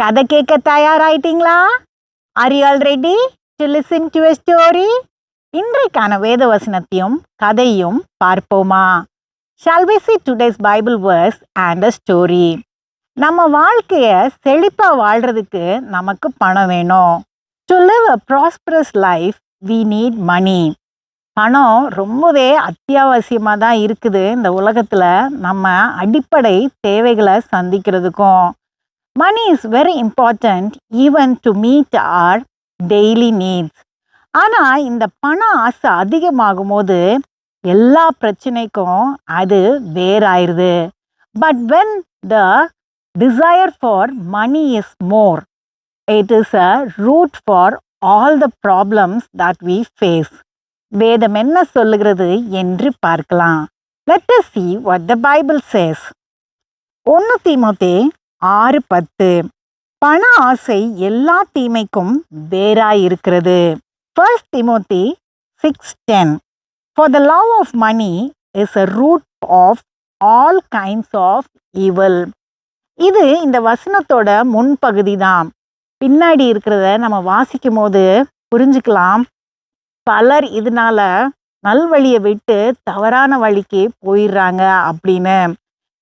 கதை கேட்க தயாராயிட்டீங்களா? Are you all ready to listen to a story. இன்றைக்கான வேத வசனத்தையும் கதையும் பார்ப்போமா? Shall we see today's Bible verse and a story நம்ம வாழ்க்கையை செழிப்பாக வாழ்கிறதுக்கு நமக்கு பணம் வேணும். To live a prosperous life we need money பணம் ரொம்பவே அத்தியாவசியமாக தான் இருக்குது இந்த உலகத்தில். நம்ம அடிப்படை தேவைகளை சந்திக்கிறதுக்கும். Money is very important even to meet our daily needs ஆனால் இந்த பண ஆசை அதிகமாகும் போது எல்லா பிரச்சனைக்கும் அது வேறாயிருது. But when the desire for money is more it is a root for all the problems that we face வேதம் என்ன சொல்லுகிறது என்று பார்க்கலாம். Let us see what the Bible says ஒன்று தீமோத்தே ஆறு பத்து. பண ஆசை எல்லா தீமைக்கும் வேறாயிருக்கிறது. First Timothy six ten for the love of money is a root of all kinds of evil இது இந்த வசனத்தோட முன்பகுதி தான் பின்னாடி இருக்கிறத நம்ம வாசிக்கும் போது புரிஞ்சுக்கலாம். பலர் இதனால நல்வழியை விட்டு தவறான வழிக்கு போயிடுறாங்க அப்படின்னு.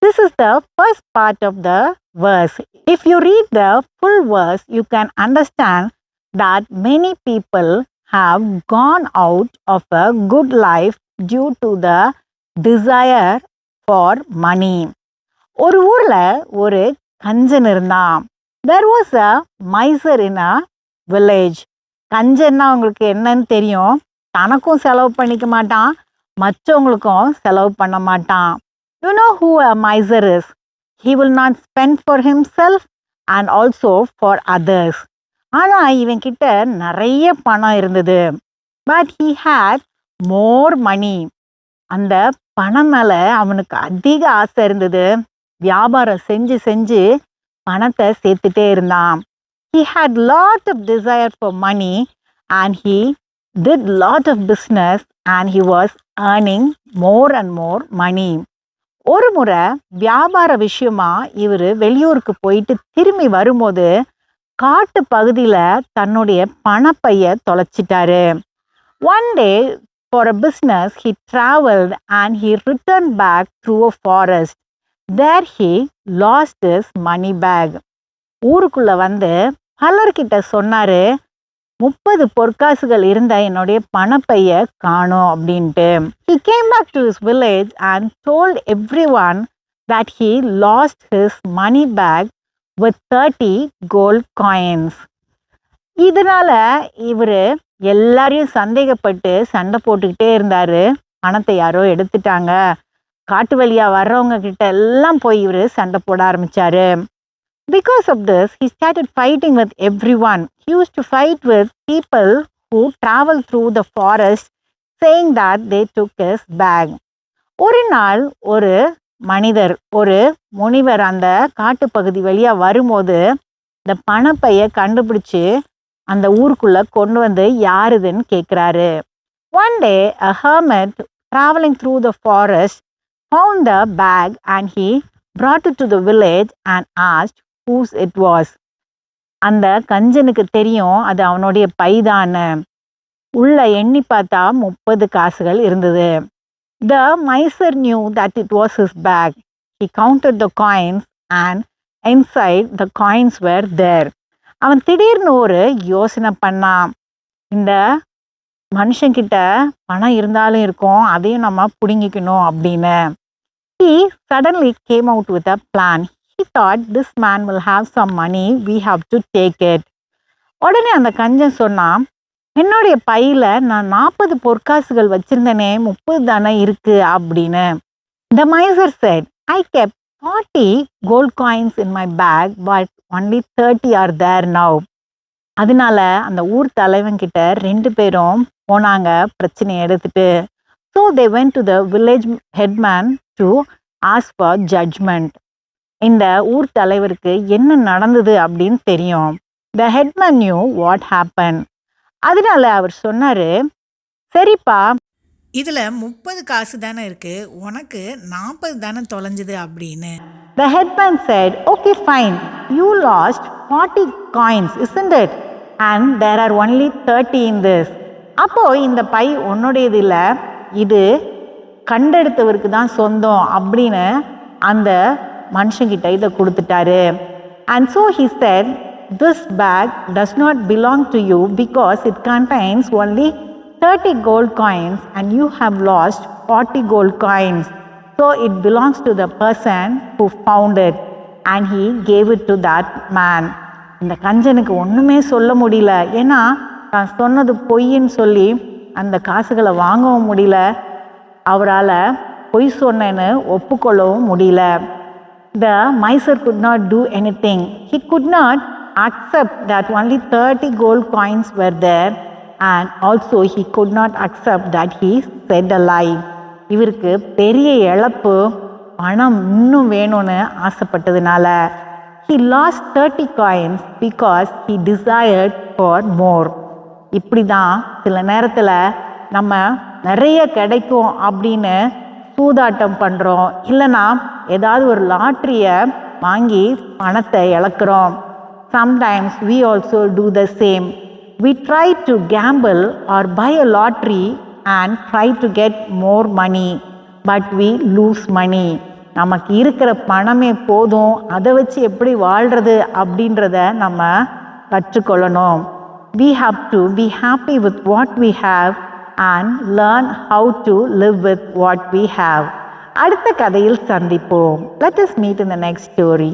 This is the first part of the verse. If you read the full verse, you can understand that many people have gone out of a good life due to the desire for money ஒரு ஊரில் ஒரு கஞ்சன் இருந்தான். There was a miser in a village கஞ்சன்னா உங்களுக்கு என்னன்னு தெரியும்? தனக்கும் செலவு பண்ணிக்க மாட்டான். மற்றவங்களுக்கும் செலவு பண்ண மாட்டான். You know who a miser is he will not spend for himself and also for others ஆனால் இவன் கிட்ட நிறைய பணம் இருந்தது. But he had more money அந்த பணம் மேலே அவனுக்கு அதிக ஆசை இருந்தது. வியாபாரம் செஞ்சு செஞ்சு பணத்தை சேர்த்துட்டே இருந்தான். He had lot of desire for money and he did lot of business and he was earning more and more money ஒரு முறை வியாபார விஷயமா இவர் வெளியூருக்கு போயிட்டு திரும்பி வரும்போது காட்டு பகுதியில் தன்னுடைய பணப்பைய தொலைச்சிட்டாரு. One day for a business he travelled and he return back through a forest there he lost his money bag ஊருக்குள்ளே வந்து பலர்கிட்ட சொன்னார் முப்பது பொற்காசுகள் இருந்த என்னுடைய பணப்பைய காணோம் அப்படின்ட்டு. He came back to his village and told everyone that he lost his money bag with thirty gold coins இதனால இவர் எல்லாரையும் சந்தேகப்பட்டு சண்டை போட்டுக்கிட்டே இருந்தார். பணத்தை யாரோ எடுத்துட்டாங்க. காட்டு வழியாக வர்றவங்க கிட்ட எல்லாம் போய் இவர் சண்டை போட ஆரம்பிச்சாரு. Because of this, he started fighting with everyone. He used to fight with people who traveled through the forest, saying that they took his bag. ஒரு நாள் ஒரு மனிதர் ஒரு முனிவர் அந்த காட்டுப்பகுதி வழியா வரும்போது இந்த பணப்பைய கண்டுபிடிச்சு அந்த ஊருக்குள்ள கொண்டு வந்து யாருதுன்னு கேட்குறாரு one day a hermit travelling through the forest found the bag and he brought it to the village and asked whose it was அந்த கஞ்சனுக்கு தெரியும் அது அவனுடைய பைதான்னு உள்ள எண்ணி பார்த்தா முப்பது காசுகள் இருந்தது. The miser knew that it was his bag he counted the coins and inside the coins were there அவன் திடீர்னு ஒரு யோசனை பண்ணான். இந்த மனுஷங்கிட்ட பணம் இருந்தாலும் இருக்கும் அதையும் நம்ம பிடுங்கிக்கணும் அப்படின்னு. He suddenly came out with a plan He thought this man will have some money, we have to take it. உடனே அந்த கஞ்சன் சொன்னான் என்னுடைய பையில் நான் நாற்பது பொற்காசுகள் வச்சிருந்தேனே முப்பது தானே இருக்கு அப்படின்னு. The miser said I kept forty gold coins in my bag but only thirty are there now அதனால அந்த ஊர் தலைவன்கிட்ட ரெண்டு பேரும் போனாங்க பிரச்சனையை எடுத்துட்டு. So they went to the village headman to ask for judgment இந்த ஊர் தலைவருக்கு என்ன நடந்தது அப்படின்னு தெரியும் the headman knew what happen அதனால அவர் சொன்னாரு சரிப்பா இதில் முப்பது காசு தானே இருக்குது உனக்கு நாற்பது தானே தொலைஞ்சுது அப்படின்னு The headman said, Okay, fine. You lost 40 coins, isn't it? And there are only 30 in this. அப்போ இந்த பை உன்னுடையது இல்லை இது கண்டெடுத்தவருக்கு தான் சொந்தம் அப்படின்னு அந்த மனுஷங்கிட்ட இதை கொடுத்துட்டாரு and so he said this bag does not belong to you because it contains only thirty gold coins and you have lost forty gold coins so it belongs to the person who found and he gave it to that man இந்த கஞ்சனுக்கு ஒன்றுமே சொல்ல முடியல ஏன்னா நான் சொன்னது பொய்ன்னு சொல்லி அந்த காசுகளை வாங்கவும் முடியல அவரால் பொய் சொன்னேன்னு ஒப்புக்கொள்ளவும் முடியல The miser could not do anything. He could not accept that only 30 gold coins were there and also he could not accept that he said a lie. இவருக்கு பெரிய இழப்பு பணம் இன்னும் வேணும்னு ஆசைப்பட்டதுனால he lost 30 coins because he desired for more. இப்படி தான் சில நேரத்தில் நம்ம நிறைய கிடைக்கும் அப்படின்னு சூதாட்டம் பண்ணுறோம் இல்லைன்னா ஏதாவது ஒரு லாட்ரியை வாங்கி பணத்தை இழக்கிறோம். Sometimes we also do the same we try to gamble or buy a lottery and try to get more money but we lose money நமக்கு இருக்கிற பணமே போதும். அதை வச்சு எப்படி வாழ்கிறது அப்படின்றத நம்ம கற்றுக்கொள்ளணும். We have to be happy with what we have and learn how to live with what we have அடுத்த கதையில் சந்திப்போம் let us meet in the next story